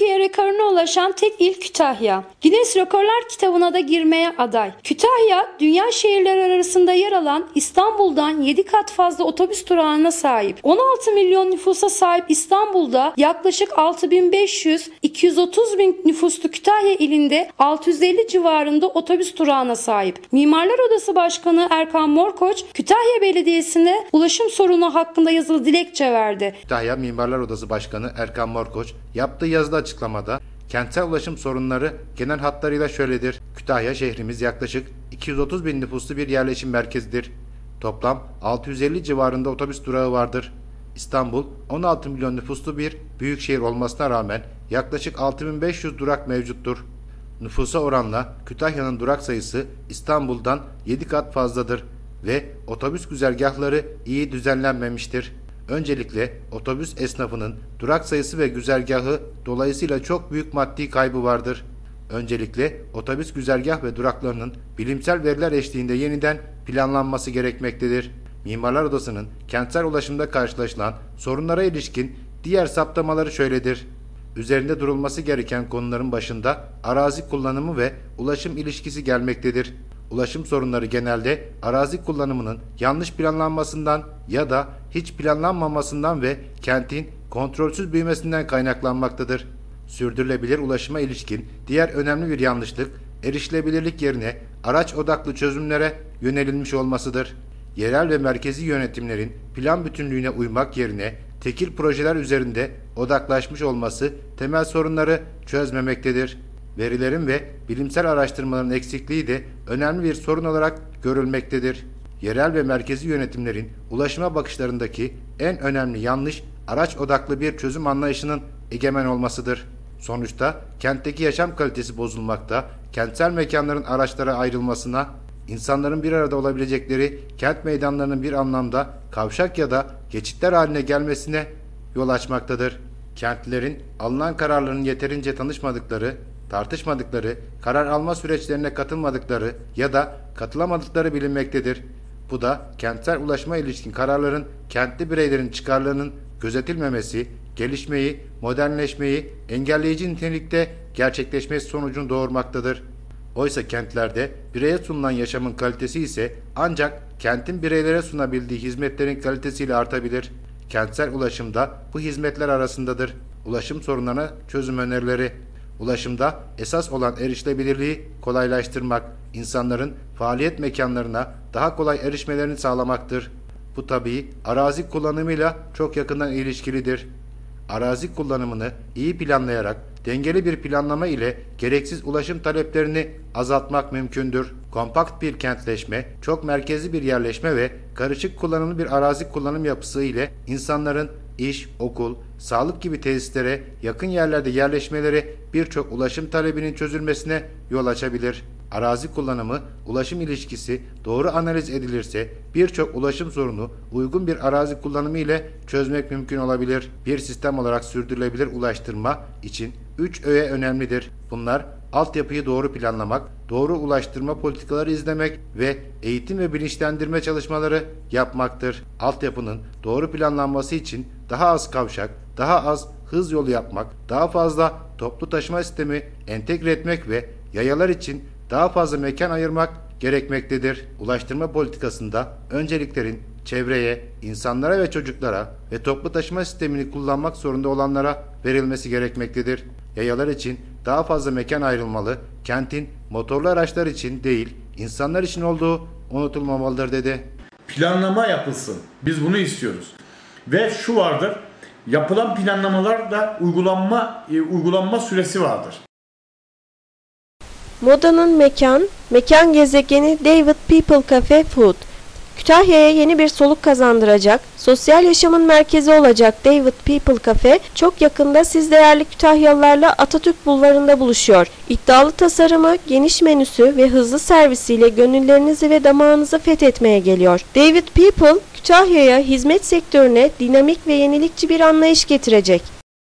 Okay. Türkiye rekoruna ulaşan tek il Kütahya. Guinness Rekorlar kitabına da girmeye aday. Kütahya, dünya şehirleri arasında yer alan İstanbul'dan 7 kat fazla otobüs durağına sahip. 16 milyon nüfusa sahip İstanbul'da yaklaşık 6500-230 bin nüfuslu Kütahya ilinde 650 civarında otobüs durağına sahip. Mimarlar Odası Başkanı Erkan Morkoç, Kütahya Belediyesi'ne ulaşım sorunu hakkında yazılı dilekçe verdi. Kütahya Mimarlar Odası Başkanı Erkan Morkoç yaptığı yazılı açıklamada kentsel ulaşım sorunları genel hatlarıyla şöyledir. Kütahya şehrimiz yaklaşık 230 bin nüfuslu bir yerleşim merkezidir. Toplam 650 civarında otobüs durağı vardır. İstanbul 16 milyon nüfuslu bir büyük şehir olmasına rağmen yaklaşık 6500 durak mevcuttur. Nüfusa oranla Kütahya'nın durak sayısı İstanbul'dan 7 kat fazladır ve otobüs güzergahları iyi düzenlenmemiştir. Öncelikle otobüs esnafının durak sayısı ve güzergahı dolayısıyla çok büyük maddi kaybı vardır. Öncelikle otobüs güzergah ve duraklarının bilimsel veriler eşliğinde yeniden planlanması gerekmektedir. Mimarlar Odası'nın kentsel ulaşımda karşılaşılan sorunlara ilişkin diğer saptamaları şöyledir. Üzerinde durulması gereken konuların başında arazi kullanımı ve ulaşım ilişkisi gelmektedir. Ulaşım sorunları genelde arazi kullanımının yanlış planlanmasından ya da hiç planlanmamasından ve kentin kontrolsüz büyümesinden kaynaklanmaktadır. Sürdürülebilir ulaşıma ilişkin diğer önemli bir yanlışlık erişilebilirlik yerine araç odaklı çözümlere yönelilmiş olmasıdır. Yerel ve merkezi yönetimlerin plan bütünlüğüne uymak yerine tekil projeler üzerinde odaklaşmış olması temel sorunları çözmemektedir. Verilerin ve bilimsel araştırmaların eksikliği de önemli bir sorun olarak görülmektedir. Yerel ve merkezi yönetimlerin ulaşıma bakışlarındaki en önemli yanlış araç odaklı bir çözüm anlayışının egemen olmasıdır. Sonuçta kentteki yaşam kalitesi bozulmakta, kentsel mekanların araçlara ayrılmasına, insanların bir arada olabilecekleri kent meydanlarının bir anlamda kavşak ya da geçitler haline gelmesine yol açmaktadır. Kentlilerin alınan kararların yeterince tanışmadıkları, tartışmadıkları, karar alma süreçlerine katılmadıkları ya da katılamadıkları bilinmektedir. Bu da kentsel ulaşma ilişkin kararların kentli bireylerin çıkarlarının gözetilmemesi, gelişmeyi, modernleşmeyi engelleyici nitelikte gerçekleşmesi sonucunu doğurmaktadır. Oysa kentlerde bireye sunulan yaşamın kalitesi ise ancak kentin bireylere sunabildiği hizmetlerin kalitesiyle artabilir. Kentsel ulaşımda bu hizmetler arasındadır. Ulaşım sorunlarına çözüm önerileri. Ulaşımda esas olan erişilebilirliği kolaylaştırmak, insanların faaliyet mekanlarına daha kolay erişmelerini sağlamaktır. Bu tabii arazi kullanımıyla çok yakından ilişkilidir. Arazi kullanımını iyi planlayarak dengeli bir planlama ile gereksiz ulaşım taleplerini azaltmak mümkündür. Kompakt bir kentleşme, çok merkezli bir yerleşme ve karışık kullanımlı bir arazi kullanım yapısı ile insanların iş, okul, sağlık gibi tesislere yakın yerlerde yerleşmeleri birçok ulaşım talebinin çözülmesine yol açabilir. Arazi kullanımı, ulaşım ilişkisi doğru analiz edilirse birçok ulaşım sorunu uygun bir arazi kullanımı ile çözmek mümkün olabilir. Bir sistem olarak sürdürülebilir ulaştırma için 3 öğe önemlidir. Bunlar altyapıyı doğru planlamak, doğru ulaştırma politikaları izlemek ve eğitim ve bilinçlendirme çalışmaları yapmaktır. Altyapının doğru planlanması için daha az kavşak, daha az hız yolu yapmak, daha fazla toplu taşıma sistemi entegre etmek ve yayalar için daha fazla mekan ayırmak gerekmektedir. Ulaştırma politikasında önceliklerin çevreye, insanlara ve çocuklara ve toplu taşıma sistemini kullanmak zorunda olanlara verilmesi gerekmektedir. Yayalar için daha fazla mekan ayrılmalı, kentin motorlu araçlar için değil, insanlar için olduğu unutulmamalıdır dedi. Planlama yapılsın. Biz bunu istiyoruz. Ve şu vardır. Yapılan planlamalar da uygulanma e, uygulanma süresi vardır. Modanın mekan, mekan gezegeni David People Cafe Food. Kütahya'ya yeni bir soluk kazandıracak, sosyal yaşamın merkezi olacak David People Cafe çok yakında siz değerli Kütahyalılarla Atatürk Bulvarı'nda buluşuyor. İddialı tasarımı, geniş menüsü ve hızlı servisiyle gönüllerinizi ve damağınızı fethetmeye geliyor. David People, Kütahya'ya hizmet sektörüne dinamik ve yenilikçi bir anlayış getirecek.